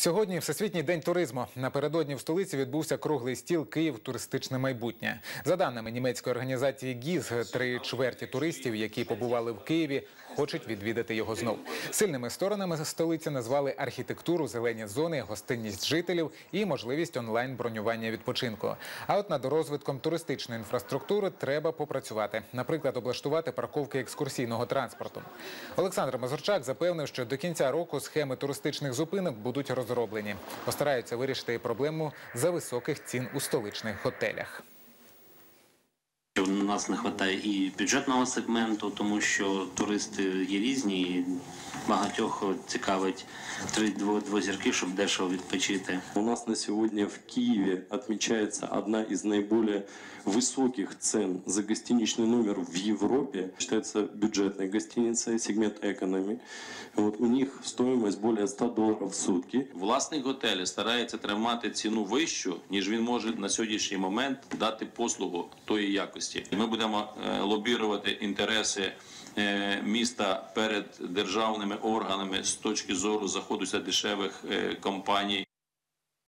Сьогодні Всесвітній день туризму. Напередодні в столиці відбувся круглий стіл Київ туристичне майбутнє. За даними німецької організації ГІЗ, три чверті туристів, які побували в Києві, хочуть відвідати його знов. Сильними сторонами столиці назвали архітектуру, зелені зони, гостинність жителів і можливість онлайн бронювання відпочинку. А от над розвитком туристичної інфраструктури треба попрацювати, наприклад, облаштувати парковки екскурсійного транспорту. Олександр Мазурчак запевнив, що до кінця року схеми туристичних зупинок будуть розроблені. Постараються вирішити проблему за високих цін у столичних готелях У нас не вистачає і бюджетного сегменту, тому що туристи є різні. і Багатьох цікавить три дво- двозірки, щоб дешево відпочити. У нас на сегодня в Киеве отмечается одна из наиболее высоких цен за гостиничный номер в Европе. Считается бюджетной гостиницей, сегмент экономи. Вот у них стоимость более 100 долларов в сутки. Власник готелю старається тримати ціну вищу, ніж він може на сьогоднішній момент дати послугу тої якості. І ми будемо е, лобірувати інтереси е, міста перед державними органами з точки зору заходу дешевих е, компаній.